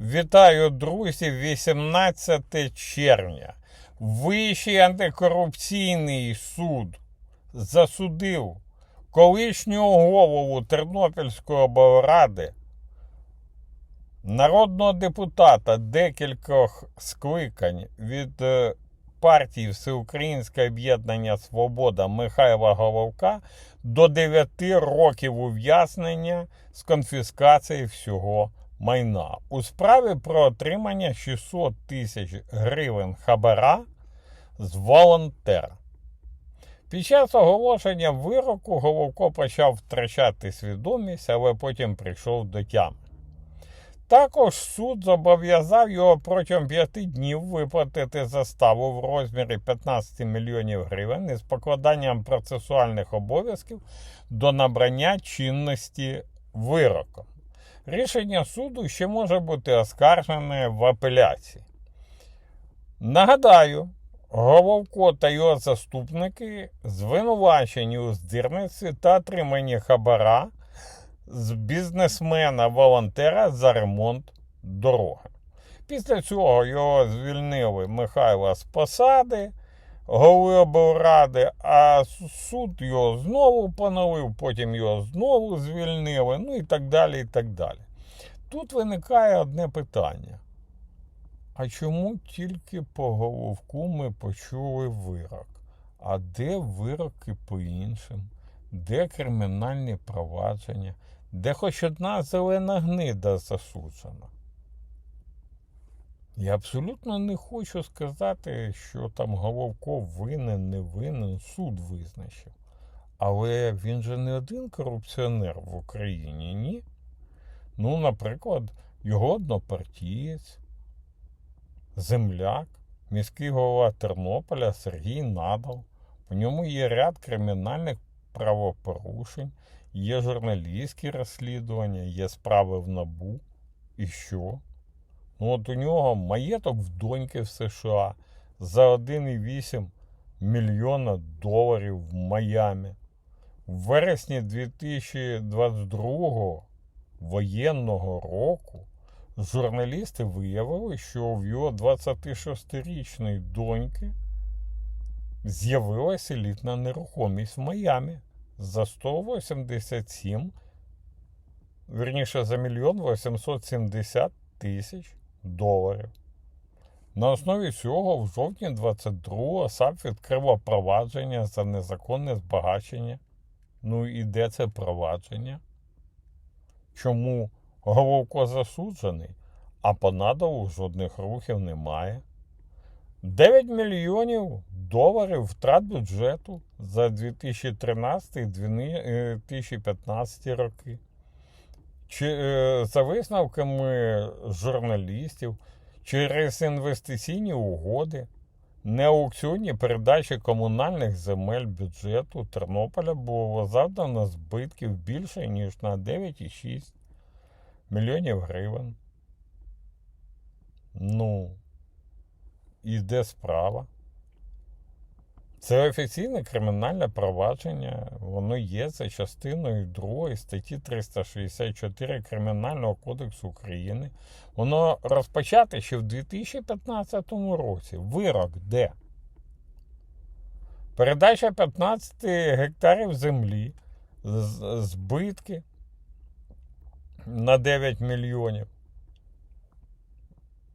Вітаю, друзі, 18 червня. Вищий антикорупційний суд засудив колишнього голову Тернопільської облради, народного депутата декількох скликань від е, партії Всеукраїнське об'єднання Свобода Михайла Головка до 9 років ув'язнення з конфіскації всього майна у справі про отримання 600 тисяч гривень хабара з волонтера. Під час оголошення вироку Головко почав втрачати свідомість, але потім прийшов до тями. Також суд зобов'язав його протягом п'яти днів виплатити заставу в розмірі 15 мільйонів гривень із покладанням процесуальних обов'язків до набрання чинності вироком. Рішення суду ще може бути оскаржене в апеляції. Нагадаю, Головко та його заступники звинувачені у здирництві та отриманні хабара з бізнесмена-волонтера за ремонт дороги. Після цього його звільнили Михайла з посади, голови облради, а суд його знову поновив, потім його знову звільнили, ну і так далі. і так далі. Тут виникає одне питання. А чому тільки по головку ми почули вирок? А де вироки по іншим? Де кримінальні провадження? Де хоч одна зелена гнида засуджена? Я абсолютно не хочу сказати, що там Головко винен, не винен, суд визначив. Але він же не один корупціонер в Україні, ні? Ну, наприклад, його однопартієць, земляк, міський голова Тернополя Сергій Надал. У ньому є ряд кримінальних правопорушень, є журналістські розслідування, є справи в НАБУ. І що? Ну, от у нього маєток в доньки в США за 1,8 мільйона доларів в Майамі. В вересні 2022 воєнного року журналісти виявили, що в його 26-річної доньки з'явилася елітна нерухомість в Майамі за 187, верніше за мільйон 870 тисяч доларів. На основі цього в жовтні 22-го САП відкрило провадження за незаконне збагачення. Ну і де це провадження? Чому Головко засуджений, а по надалу жодних рухів немає? 9 мільйонів доларів втрат бюджету за 2013-2015 роки. Чи, е, за висновками журналістів, через інвестиційні угоди, неаукціонні передачі комунальних земель бюджету Тернополя було завдано збитків більше, ніж на 9,6 мільйонів гривень. Ну, і де справа? Це офіційне кримінальне провадження, воно є за частиною 2 статті 364 Кримінального кодексу України. Воно розпочате ще в 2015 році. Вирок де? Передача 15 гектарів землі, збитки на 9 мільйонів.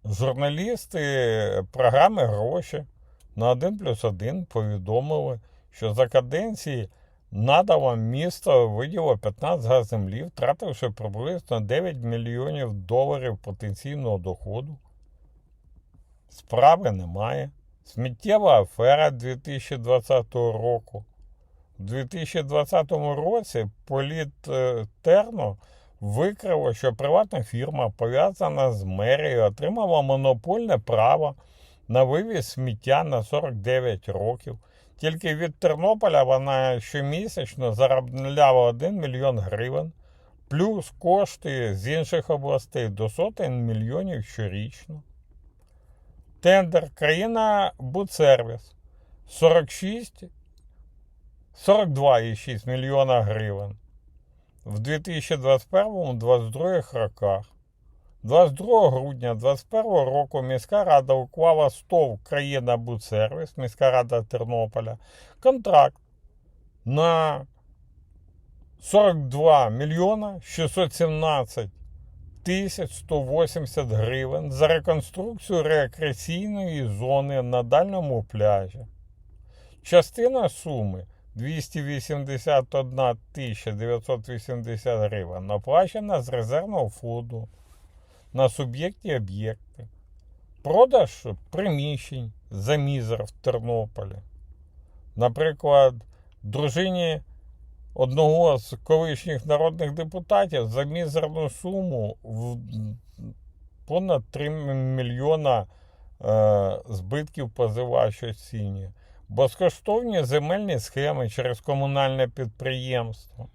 Журналісти програми гроші на 1 плюс 1 повідомили, що за каденції надало місто виділо 15 га землі, втративши приблизно 9 мільйонів доларів потенційного доходу. Справи немає. Сміттєва афера 2020 року. У 2020 році політ е, викрило, що приватна фірма, пов'язана з мерією, отримала монопольне право на вивіз сміття на 49 років. Тільки від Тернополя вона щомісячно заробляла 1 мільйон гривень, плюс кошти з інших областей до сотень мільйонів щорічно. Тендер країна Будсервіс 46 42,6 мільйона гривень в 2021-2022 роках. 22 грудня 2021 року міська рада уклала СТОВ Країна Будсервіс, міська рада Тернополя, контракт на 42 мільйона 617 тисяч 180 гривень за реконструкцію рекреаційної зони на дальньому пляжі. Частина суми 281 тисяча 980 гривень оплачена з резервного фонду на суб'єкті об'єкти. Продаж приміщень за мізер в Тернополі. Наприклад, дружині одного з колишніх народних депутатів за мізерну суму в понад 3 мільйона е, збитків позивач оцінює. Безкоштовні земельні схеми через комунальне підприємство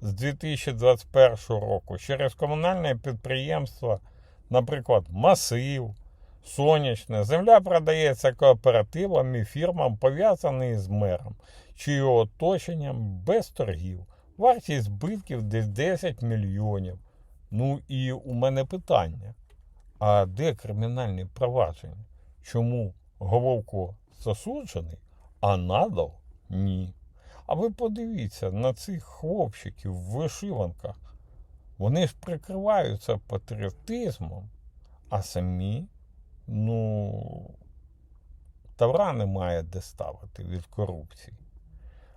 з 2021 року. Через комунальне підприємство, наприклад, масив, сонячне. Земля продається кооперативам і фірмам, пов'язаним з мером чи його оточенням без торгів. Вартість збитків десь 10 мільйонів. Ну і у мене питання: а де кримінальні провадження? Чому Головко засуджений, а надал ні? А ви подивіться на цих хлопчиків в вишиванках. Вони ж прикриваються патріотизмом, а самі, ну, тавра немає де ставити від корупції.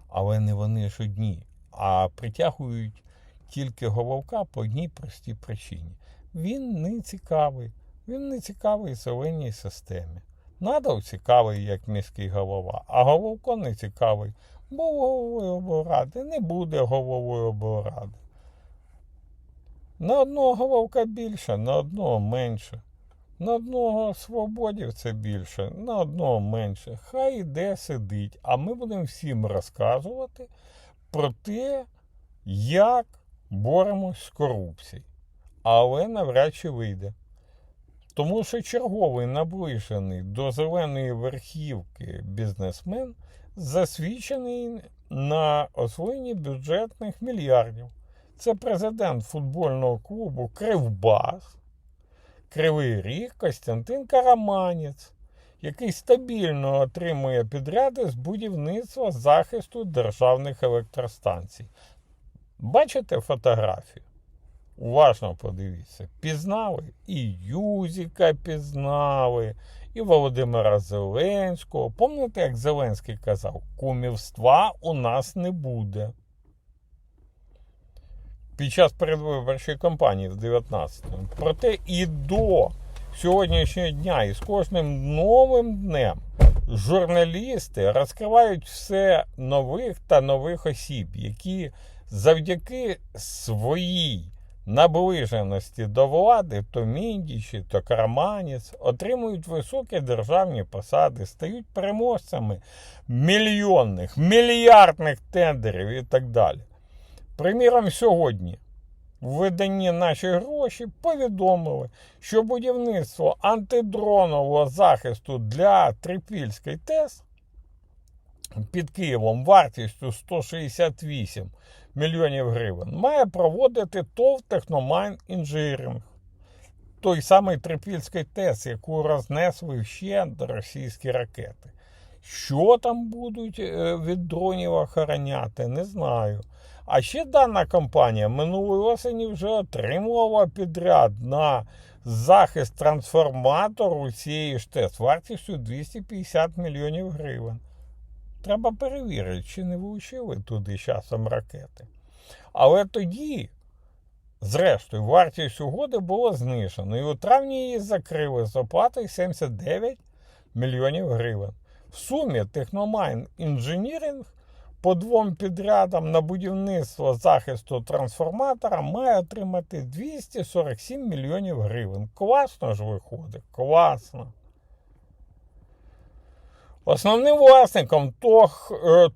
Але не вони ж одні, а притягують тільки головка по одній простій причині. Він не цікавий, він не цікавий зеленій системі. Надал цікавий, як міський голова, а головко не цікавий, бо головою облради не буде головою облради. На одного головка більше, на одного менше. На одного свободівця більше, на одного менше. Хай іде сидить. А ми будемо всім розказувати про те, як боремось з корупцією. Але навряд чи вийде. Тому що черговий наближений до зеленої верхівки бізнесмен засвідчений на освоєнні бюджетних мільярдів. Це президент футбольного клубу Кривбас, Кривий Ріг Костянтин Караманець, який стабільно отримує підряди з будівництва захисту державних електростанцій. Бачите фотографію? Уважно подивіться, пізнали і Юзіка пізнали, і Володимира Зеленського. Пам'ятаєте, як Зеленський казав, кумівства у нас не буде. Під час передвиборчої кампанії в 19-му. Проте і до сьогоднішнього дня, і з кожним новим днем журналісти розкривають все нових та нових осіб, які завдяки своїй наближеності до влади, то Міндічі, то Караманець, отримують високі державні посади, стають переможцями мільйонних, мільярдних тендерів і так далі. Приміром, сьогодні в виданні наші гроші повідомили, що будівництво антидронового захисту для Трипільської ТЕС під Києвом вартістю 168 мільйонів гривень має проводити ТОВ Техномайн Інжирінг. Той самий Трипільський ТЕС, яку рознесли ще російські ракети. Що там будуть е, від дронів охороняти, не знаю. А ще дана компанія минулої осені вже отримувала підряд на захист трансформатору цієї ж ТЕС вартістю 250 мільйонів гривень. Треба перевірити, чи не влучили туди часом ракети. Але тоді, зрештою, вартість угоди було знижено. І у травні її закрили з оплатою 79 мільйонів гривень. В сумі Техномайн Інженіринг по двом підрядам на будівництво захисту трансформатора має отримати 247 мільйонів гривень. Класно ж виходить, класно. Основним власником ТОВ,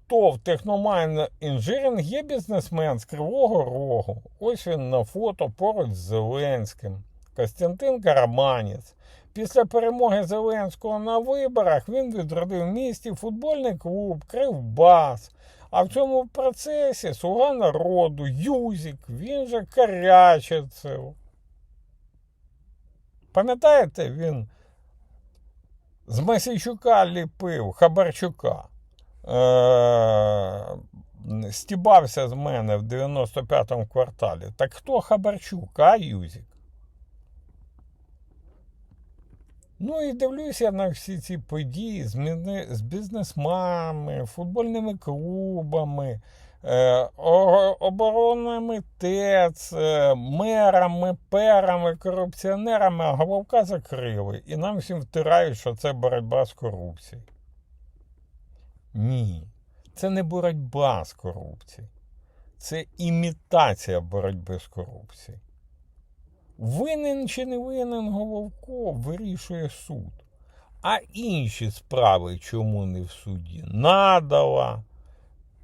ТОВ Техномайн Інжирінг є бізнесмен з Кривого Рогу. Ось він на фото поруч з Зеленським. Костянтин Караманець. Після перемоги Зеленського на виборах він відродив в місті футбольний клуб Кривбас. А в цьому процесі Слуга народу, Юзік, він же Каряченцев. Пам'ятаєте, він з Масійчука ліпив Хабарчука. Стібався з мене в 95-му кварталі. Так хто Хабарчук, а Юзік? Ну і дивлюся на всі ці події з, бізнесмами, футбольними клубами, е, оборонними ТЕЦ, е, мерами, перами, корупціонерами, а Головка закрили. І нам всім втирають, що це боротьба з корупцією. Ні, це не боротьба з корупцією. Це імітація боротьби з корупцією. Винен чи не винен Головко вирішує суд. А інші справи чому не в суді? Надала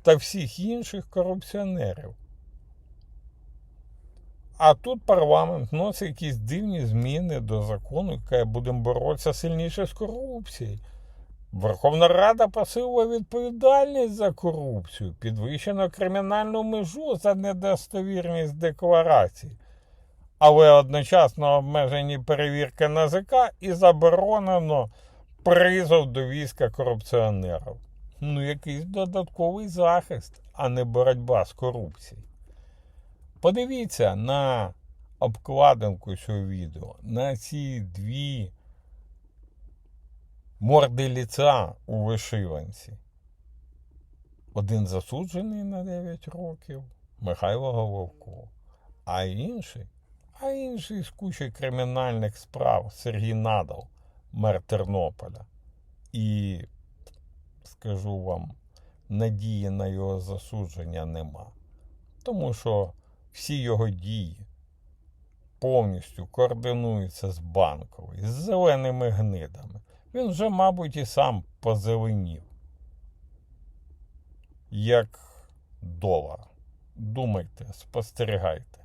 та всіх інших корупціонерів. А тут парламент вносить якісь дивні зміни до закону, яка будемо боротися сильніше з корупцією. Верховна Рада посилила відповідальність за корупцію, підвищено кримінальну межу за недостовірність декларацій, але одночасно обмежені перевірки НАЗК і заборонено призов до війська корупціонерів. Ну, якийсь додатковий захист, а не боротьба з корупцією. Подивіться на обкладинку цього відео, на ці дві морди ліца у вишиванці. Один засуджений на 9 років Михайло Головко, а інший, а інший з кучі кримінальних справ Сергій Надал, мер Тернополя. І скажу вам, надії на його засудження нема. Тому що всі його дії повністю координуються з банковою, з зеленими гнидами. Він вже, мабуть, і сам позеленів. Як долар. Думайте, спостерігайте,